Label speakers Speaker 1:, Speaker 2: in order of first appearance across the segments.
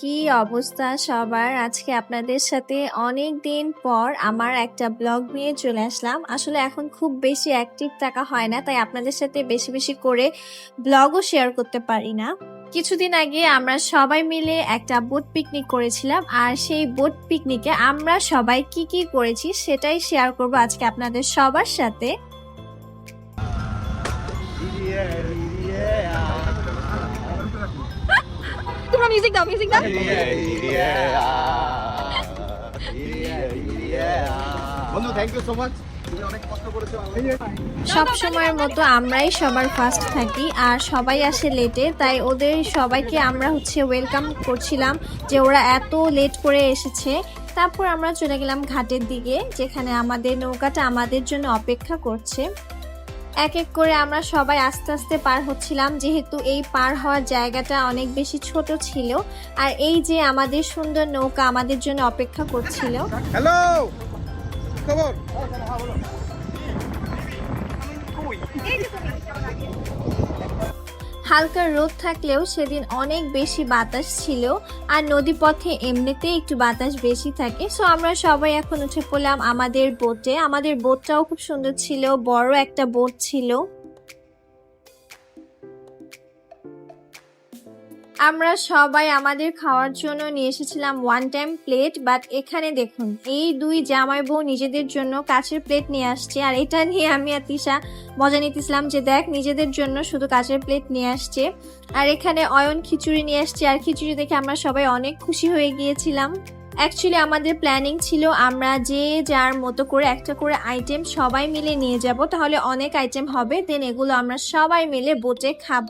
Speaker 1: কি অবস্থা সবার? আজকে আপনাদের সাথে অনেক দিন পর আমার একটা ব্লগ নিয়ে চলে আসলাম। আসলে এখন খুব বেশি অ্যাক্টিভ থাকা হয় না, তাই আপনাদের সাথে বেশি বেশি করে ব্লগও শেয়ার করতে পারি না। কিছুদিন আগে আমরা সবাই মিলে একটা বোট পিকনিক করেছিলাম, আর সেই বোট পিকনিকে আমরা সবাই কি কি করেছি সেটাই শেয়ার করব আজকে আপনাদের সবার সাথে।
Speaker 2: তোমরা মিউজিক দাও মিউজিক দাও
Speaker 3: বন্ধু থ্যাংক ইউ সো মাচ
Speaker 1: সব সময়ের মতো আমরাই সবার ফার্স্ট থাকি আর সবাই আসে লেটে তাই ওদের সবাইকে আমরা হচ্ছে ওয়েলকাম করছিলাম যে ওরা এত লেট করে এসেছে। তারপর আমরা চলে গেলাম ঘাটের দিকে যেখানে আমাদের নৌকাটা আমাদের জন্য অপেক্ষা করছে। এক এক করে আমরা সবাই আস্তে আস্তে পার হচ্ছিলাম যেহেতু এই পার হওয়ার জায়গাটা অনেক বেশি ছোট ছিল। আর এই যে আমাদের সুন্দর নৌকা আমাদের জন্য অপেক্ষা করছিল।
Speaker 3: হ্যালো! খবর?
Speaker 1: হালকা রোদ থাকলেও সেদিন অনেক বেশি বাতাস ছিল আর নদীপথে এমনিতেই একটু বাতাস বেশি থাকে। সো আমরা সবাই এখন উঠে পড়লাম আমাদের বোটে আমাদের বোটটাও খুব সুন্দর ছিল, বড় একটা বোট ছিল। আমরা সবাই আমাদের খাওয়ার জন্য নিয়ে এসেছিলাম ওয়ান টাইম প্লেট বাট এখানে দেখুন, এই দুই জামাই বউ নিজেদের জন্য কাচের প্লেট নিয়ে আসছে, আর এটা নিয়ে আমি আর তিশা মজা নিতেছিলাম যে দেখ, নিজেদের জন্য শুধু কাচের প্লেট নিয়ে আসছে, আর এখানে অয়ন খিচুড়ি নিয়ে আসছে, আর খিচুড়ি দেখে আমরা সবাই অনেক খুশি হয়ে গিয়েছিলাম। অ্যাকচুয়ালি আমাদের প্ল্যানিং ছিল আমরা যে যার মতো করে একটা করে আইটেম সবাই মিলে নিয়ে যাব, তাহলে অনেক আইটেম হবে দেন এগুলো আমরা সবাই মিলে বোটে খাব।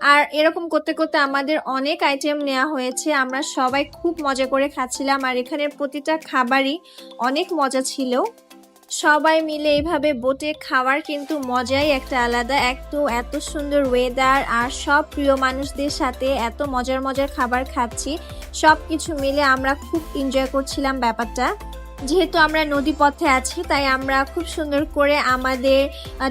Speaker 1: আর এরকম করতে করতে আমাদের অনেক আইটেম নেওয়া হয়েছে। আমরা সবাই খুব মজা করে খাচ্ছিলাম আর এখানের প্রতিটা খাবারই অনেক মজা ছিল। সবাই মিলে এইভাবে বোটে খাওয়ার কিন্তু মজাই একটা আলাদা। এক তো এত সুন্দর ওয়েদার আর সব প্রিয় মানুষদের সাথে এত মজার মজার খাবার খাচ্ছি। সব কিছু মিলে আমরা খুব এনজয় করছিলাম ব্যাপারটা। যেহেতু আমরা নদী পথে আছি, তাই আমরা খুব সুন্দর করে আমাদের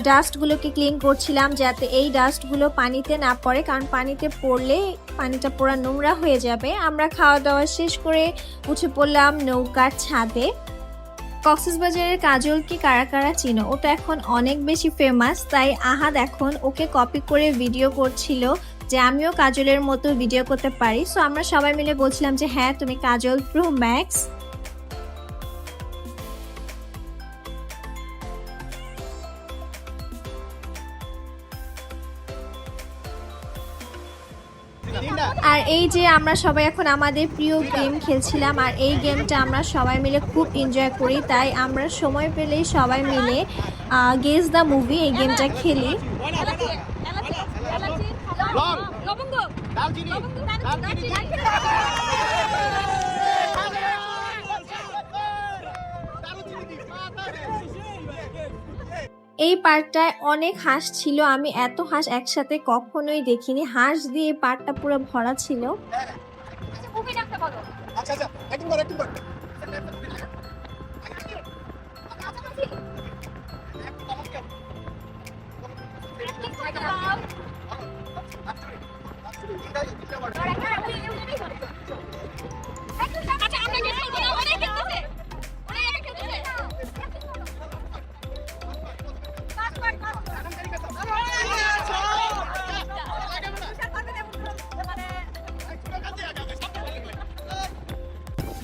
Speaker 1: ডাস্টগুলোকে ক্লিন করছিলাম যাতে এই ডাস্টগুলো পানিতে না পড়ে, কারণ পানিতে পড়লে পানিটা পুরো নোংরা হয়ে যাবে। আমরা খাওয়া দাওয়া শেষ করে উঠে পড়লাম নৌকার ছাদে। কক্সবাজারের কাজলকে কারা কারা চিনো? ওটা এখন অনেক বেশি ফেমাস তাই আহাদ এখন ওকে কপি করে ভিডিও করছিল যে আমিও কাজলের মতো ভিডিও করতে পারি। সো আমরা সবাই মিলে বলছিলাম যে হ্যাঁ তুমি কাজল প্রো ম্যাক্স আর এই যে আমরা সবাই এখন আমাদের প্রিয় গেম খেলছিলাম আর এই গেমটা আমরা সবাই মিলে খুব এনজয় করি তাই আমরা সময় পেলেই সবাই মিলে গেস দ্য মুভি এই গেমটা খেলি
Speaker 2: লবঙ্গ
Speaker 1: এই পার্কটায় অনেক হাঁস ছিল, আমি এত হাঁস একসাথে কখনোই দেখিনি। হাঁস দিয়ে পার্কটা পুরো ভরা ছিল।
Speaker 3: আচ্ছা আচ্ছা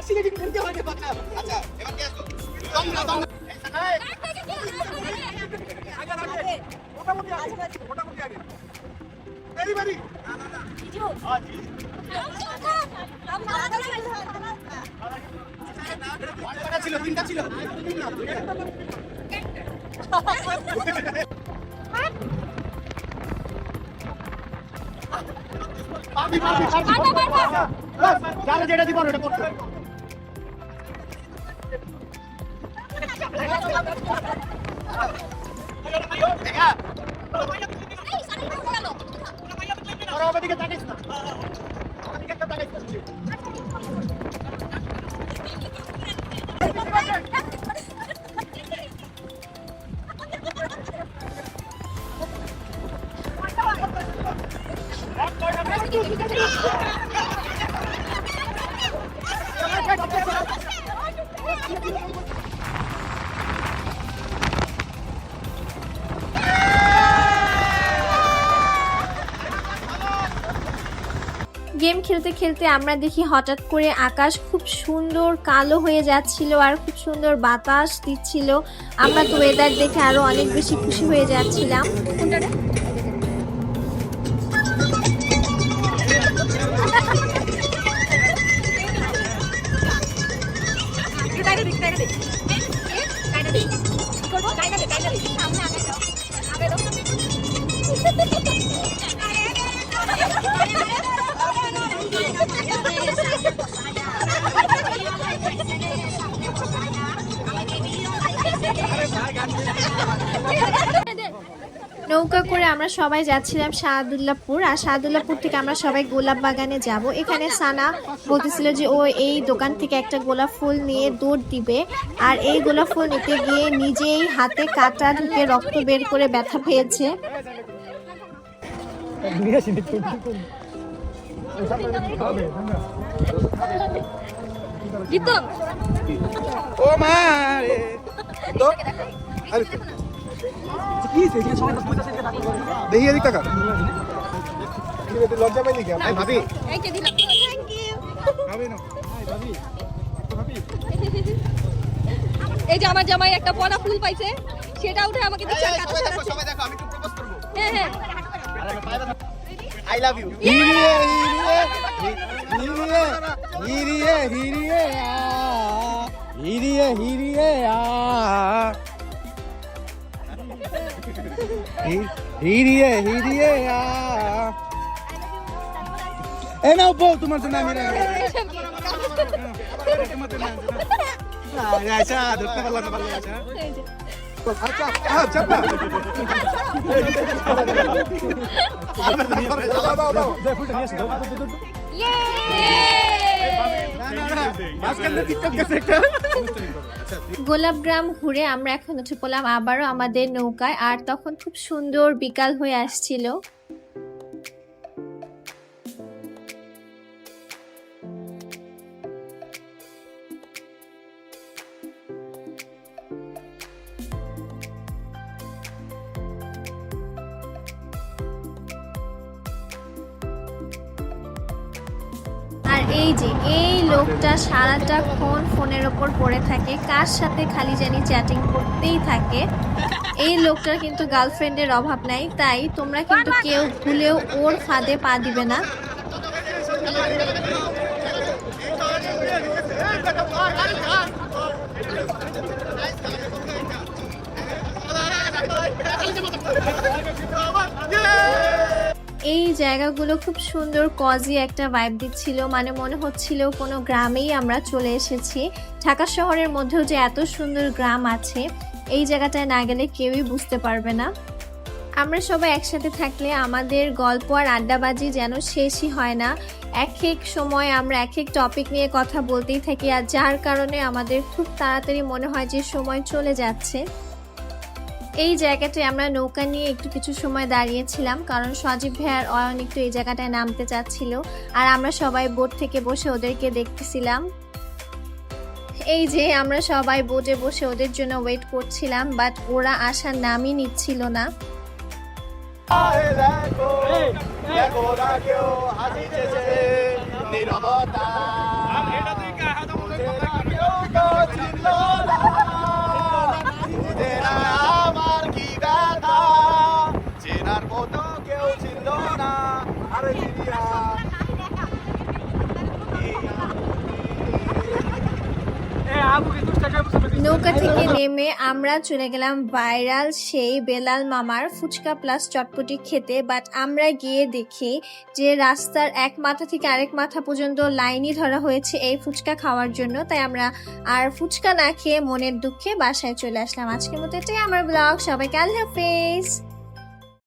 Speaker 2: আচ্ছা
Speaker 3: এবার কে আসলো দম না দম মোটামুটি আগে মোটামুটি আগে এরিবাডি কয়টা ছিল তিনটা ছিল পারবি পারবি পারবি
Speaker 2: পারব, পারব।
Speaker 3: বাস, যারা যেটা দিব ওটা করতে হবে। দেখা,
Speaker 1: গেম খেলতে খেলতে আমরা দেখি হঠাৎ করে আকাশ খুব সুন্দর কালো হয়ে যাচ্ছিল আর খুব সুন্দর বাতাস দিচ্ছিল। আমরা তো ওয়েদার দেখে আরও অনেক বেশি খুশি হয়ে যাচ্ছিলাম।
Speaker 2: একটু
Speaker 1: নৌকা করে আমরা সবাই যাচ্ছিলাম শাহাদুল্লাপুর আর শাহাদুল্লাপুর থেকে আমরা সবাই গোলাপ বাগানে যাব। এখানে সানা বলতেছিল যে ও এই দোকান থেকে একটা গোলাপ ফুল নিয়ে দৌড় দিবে। আর এই গোলাপ ফুল নিতে গিয়ে নিজেই হাতে কাটা ঢুকে রক্ত বের করে ব্যথা পেয়েছে।
Speaker 3: ও মা আরে, দেখি এদিক টাকা। লজ্জা পাইলি কি? ভাবি।
Speaker 2: এই যে দিলাম। Thank you.
Speaker 3: ভাবি না।
Speaker 2: এই যে আমার জামাই একটা পলা ফুল পাইছে সেটা উঠে আমাকে দিচ্ছে
Speaker 3: সবাই দেখো আমি একটু প্রপোজ করব।
Speaker 2: হ্যাঁ হ্যাঁ।
Speaker 3: আই লাভ ইউ
Speaker 4: হিরিয়ে হিরিয়ে হিরিয়ে হিরিয়ে আ হিরিয়ে হিরিয়ে আ। হি- হিরিয়ে হিরিয়ে এ নাও বউ তোমার জন্য আমি
Speaker 3: আচ্ছা ধরতে পারলাম না পারলাম আচ্ছা আচ্ছা আচ্ছা একটা
Speaker 1: গোলাপগ্রাম ঘুরে আমরা এখন উঠে পড়লাম আবারও আমাদের নৌকায়, আর তখন খুব সুন্দর বিকাল হয়ে আসছিল। এই যে এই লোকটা সারাটা ফোন ফোনের ওপর পড়ে থাকে কার সাথে খালি জানি চ্যাটিং করতেই থাকে এই লোকটার কিন্তু গার্লফ্রেন্ডের অভাব নাই তাই তোমরা কিন্তু কেউ ভুলেও ওর ফাঁদে পা দিবে না এই জায়গাগুলো খুব সুন্দর কজি একটা ভাইব দিচ্ছিল। মানে মনে হচ্ছিল কোনো গ্রামেই আমরা চলে এসেছি। ঢাকা শহরের মধ্যেও যে এত সুন্দর গ্রাম আছে, এই জায়গাটায় না গেলে কেউই বুঝতে পারবে না। আমরা সবাই একসাথে থাকলে আমাদের গল্প আর আড্ডাবাজি যেন শেষই হয় না। এক এক সময় আমরা এক এক টপিক নিয়ে কথা বলতেই থাকি, আর যার কারণে আমাদের খুব তাড়াতাড়ি মনে হয় যে সময় চলে যাচ্ছে। এই জায়গাটায় আমরা নৌকা নিয়ে একটু কিছু সময় দাঁড়িয়েছিলাম, কারণ সজীব ভাইয়ার অয়ন একটু এই জায়গাটায় নামতে চাচ্ছিল। আর আমরা সবাই বোট থেকে বসে ওদেরকে দেখতেছিলাম। এই যে আমরা সবাই বোটে বসে ওদের জন্য ওয়েট করছিলাম, বাট ওরা আসার নামই নিচ্ছিল না।
Speaker 3: নীরবতা বুঝেরা কেউ তো চিনল না। বুঝেরা আমার কি ব্যথা চেনার মতো কেউ চিনল না আরে দিদিয়া
Speaker 4: এ আবু কি দুষ্টা কাজ করতে
Speaker 1: নৌকা থেকে নেমে আমরা চলে গেলাম ভাইরাল সেই বেলাল মামার ফুচকা প্লাস চটপটি খেতে। বাট আমরা গিয়ে দেখি যে রাস্তার এক মাথা থেকে আরেক মাথা পর্যন্ত লাইনই ধরা হয়েছে এই ফুচকা খাওয়ার জন্য। তাই আমরা আর ফুচকা না খেয়ে মনের দুঃখে বাসায় চলে আসলাম। আজকের মতো এটাই আমার ব্লগ সবাইকে আল্লাহ হাফেজ।